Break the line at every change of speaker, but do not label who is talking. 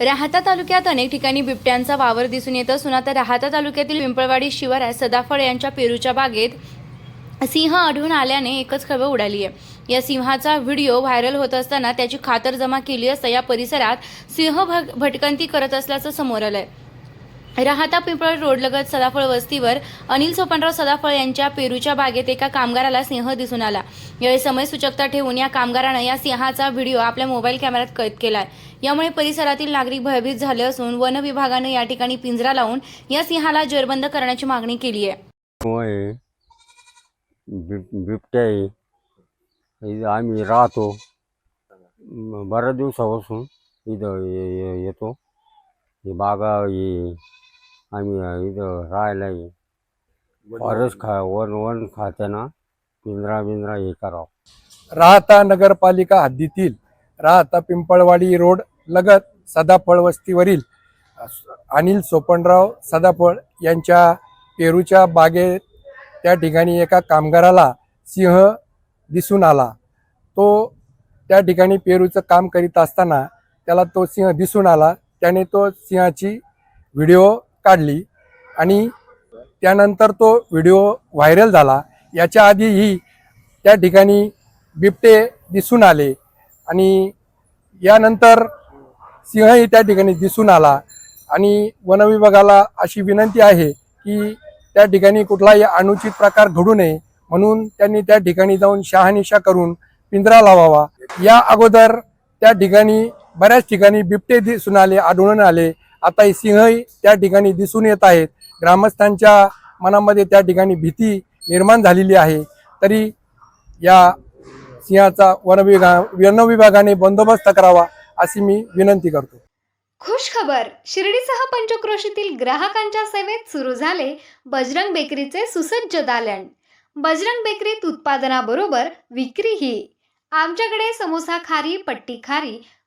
राहाता तालुक्यात अनेक ठिकाणी बिबट्यांचा वावर दिसून येत असून आता राहाता तालुक्यातील पिंपळवाडी शिवारात सदाफळ यांच्या पेरूच्या बागेत सिंह आढळून आल्याने एकच खळबळ उडाली आहे. या सिंहाचा व्हिडिओ व्हायरल होत असताना त्याची खातर जमा केली असता या परिसरात सिंह भटकंती करत असल्याचं समोर आलं आहे राहता पिंपळ रोडलगत सदाफळ वस्तीवर अनिल सोपनराव सदाफळ यांच्या पेरूच्या बागेत एका कामगाराला सिंह दिसून आला. यावेळी समय सूचकता ठेवून या कामगारानं या सिंहाचा व्हिडिओ आपल्या मोबाईल कॅमेऱ्यात कैद केलाय. यामुळे परिसरातील नागरिक भयभीत झाले असून वन विभागानं या ठिकाणी पिंजरा लावून या सिंहाला जेरबंद करण्याची मागणी केली आहे.
बिबट्या आहे. आम्ही राहतो म- बऱ्याच दिवसापासून इथं ये- ये- येतो. ही बागा हे आम्ही इथं राहायला आहे फॉरेस्ट खा वन वन खात्यानं पिंजरा बिंजरा हे करावं
राहता नगरपालिका हद्दीतील राहता पिंपळवाडी रोड लगत सदाफळ वस्तीवरील अनिल सोपनराव सदाफळ यांच्या पेरूच्या बागेत त्या ठिकाणी एका कामगाराला सिंह दिसून आला. तो त्या ठिकाणी पेरूचं काम करीत असताना त्याला तो सिंह दिसून आला. त्याने तो सिंहाची व्हिडिओ काढली आणि त्यानंतर तो व्हिडिओ व्हायरल झाला. याच्या आधीही त्या ठिकाणी बिबटे दिसून आले आणि यानंतर सिंहही त्या ठिकाणी दिसून आला. आणि वनविभागाला अशी विनंती आहे की त्या ठिकाणी कुठलाही अनुचित प्रकार घडू नये म्हणून त्यांनी त्या ठिकाणी जाऊन शहानिशा करून पिंजरा लावावा. या अगोदर त्या ठिकाणी बऱ्याच ठिकाणी बिबटे दिसून आले आढळून आले. आता हे सिंहही त्या ठिकाणी दिसून येत आहेत. ग्रामस्थांच्या मनामध्ये त्या ठिकाणी भीती निर्माण झालेली आहे. तरी या सिंहाचा वनविभाग वनविभागाने बंदोबस्त करावा अशी मी विनंती करतो.
खुश खबर शिर्डीसह पंचक्रोशीतील ग्राहकांच्या सेवेत सुरू झाले बजरंग बेकरीचे सुसज्ज दालन. बजरंग बेकरीत उत्पादनाबरोबर विक्रीही. आमच्याकडे समोसा खारी पट्टी खारी